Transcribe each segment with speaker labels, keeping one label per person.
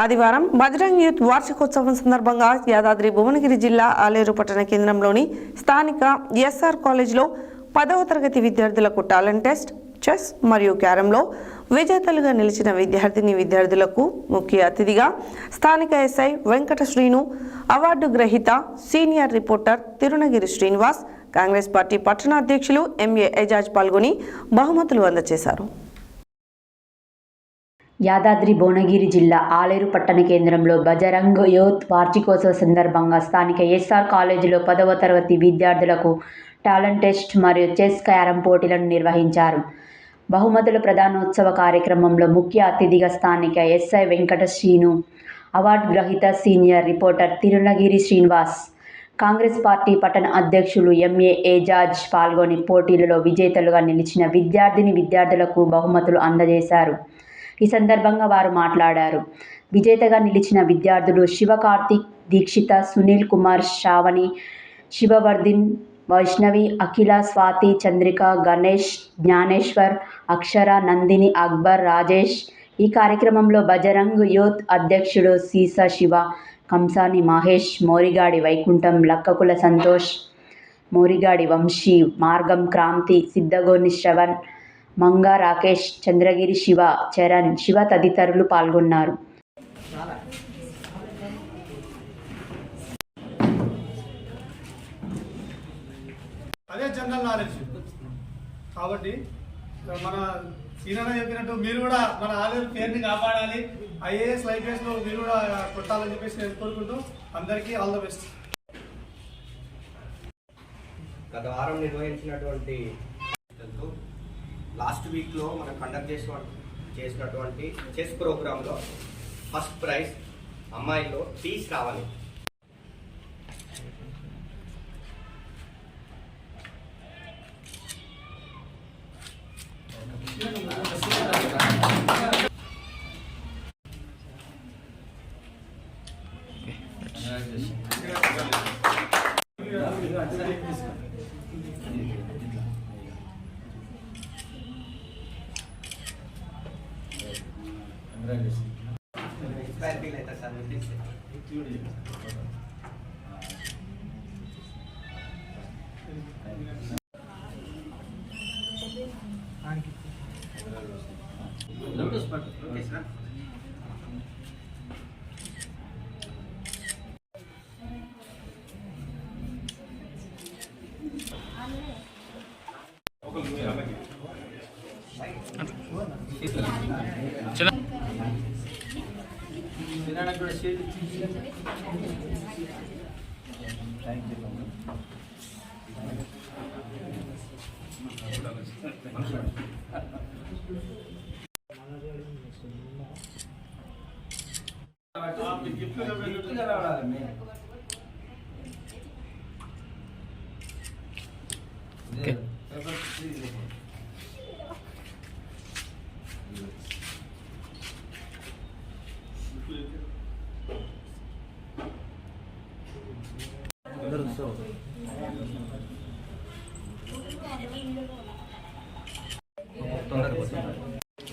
Speaker 1: ఆదివారం బజరంగ్ యూత్ వార్షికోత్సవం సందర్భంగా యాదాద్రి భువనగిరి జిల్లా ఆలేరు పట్టణ కేంద్రంలోని స్థానిక ఎస్ఆర్ కాలేజ్లో పదవ తరగతి విద్యార్థులకు టాలెంట్ టెస్ట్ చెస్ మరియు క్యారంలో విజేతలుగా నిలిచిన విద్యార్థిని విద్యార్థులకు ముఖ్య అతిథిగా స్థానిక ఎస్ఐ వెంకట శ్రీను అవార్డు గ్రహీత senior reporter Tirunagiri Srinivas Congress party పట్టణ అధ్యక్షులు ఎంఏ ఎజాజ్ పాల్గొని బహుమతులు అందజేశారు.
Speaker 2: యాదాద్రి భువనగిరి జిల్లా ఆలేరు పట్టణ కేంద్రంలో బజరంగ్ యోత్ వార్షికోత్సవ సందర్భంగా స్థానిక ఎస్ఆర్ కాలేజీలో పదవ తరగతి విద్యార్థులకు టాలెంట్ టెస్ట్ మరియు చెస్ క్యారం పోటీలను నిర్వహించారు. బహుమతుల ప్రధానోత్సవ కార్యక్రమంలో ముఖ్య అతిథిగా స్థానిక ఎస్ఐ వెంకట శ్రీను అవార్డు గ్రహీత senior reporter Tirunagiri Srinivas Congress party పట్టణ అధ్యక్షులు ఎంఏ ఏజాజ్ పాల్గొని పోటీలలో విజేతలుగా నిలిచిన విద్యార్థిని విద్యార్థులకు బహుమతులు అందజేశారు. ఈ సందర్భంగా వారు మాట్లాడారు. విజేతగా నిలిచిన విద్యార్థులు శివకార్తిక్ దీక్షిత సునీల్ కుమార్ శ్రావణి శివవర్ధిన్ వైష్ణవి అఖిల స్వాతి చంద్రిక గణేష్ జ్ఞానేశ్వర్ అక్షర నందిని అక్బర్ రాజేష్. ఈ కార్యక్రమంలో బజరంగ్ యూత్ అధ్యక్షుడు సీసా శివ కంసాని మహేష్ మోరిగాడి వైకుంఠం లక్కకుల సంతోష్ మోరిగాడి వంశీ మార్గం క్రాంతి సిద్ధగోని శ్రవణ్ మంగా రాకేష్ చంద్రగిరి శివ చరణ్ శివ తదితరులు పాల్గొన్నారు.
Speaker 3: అదే జనరల్ నాలెడ్జ్. కాబట్టి మన సీనన్న చెప్పినట్టు మీరు కూడా మన ఆలయం పేరుని కాపాడాలి. ఐఏఎస్ ఐపీఎస్లో మీరు కూడా కొట్టాలని చెప్పేసి నేను కోరుకుంటూ అందరికీ ఆల్ ద బెస్ట్.
Speaker 4: గత వారం నిర్వహించినటువంటి లాస్ట్ వీక్లో మనం కండక్ట్ చేసిన చేసినటువంటి చెస్ ప్రోగ్రాంలో ఫస్ట్ ప్రైజ్ అమ్మాయిలో టీ శ్రావణి ఇన్స్పైర్ ఫీల్ అవుతారు సార్ మీరు తీస్తే. ఓకే సార్ తొందరగా పోతుంది.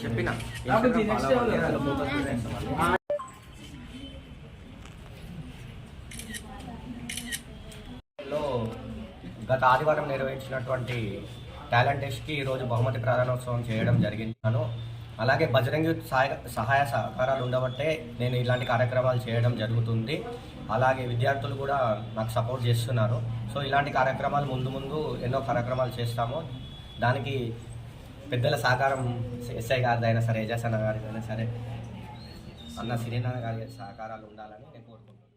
Speaker 4: చెప్పిన? లో గత ఆదివారం నిర్వహించినటువంటి టాలెంట్ టెస్ట్కి ఈరోజు బహుమతి ప్రధానోత్సవం చేయడం జరిగింది. అలాగే బజరంగి సహాయ సహాయ సహకారాలు ఉండబట్టే నేను ఇలాంటి కార్యక్రమాలు చేయడం జరుగుతుంది. అలాగే విద్యార్థులు కూడా నాకు సపోర్ట్ చేస్తున్నారు. సో ఇలాంటి కార్యక్రమాలు ముందు ముందు ఎన్నో కార్యక్రమాలు చేస్తాము. దానికి పెద్దల సహకారం ఎస్ఐ గారిదైనా సరే ఏజాస్ అన్న గారిదైనా సరే అన్న సిరినాన్న గారి సహకారాలు ఉండాలని నేను కోరుకుంటున్నాను.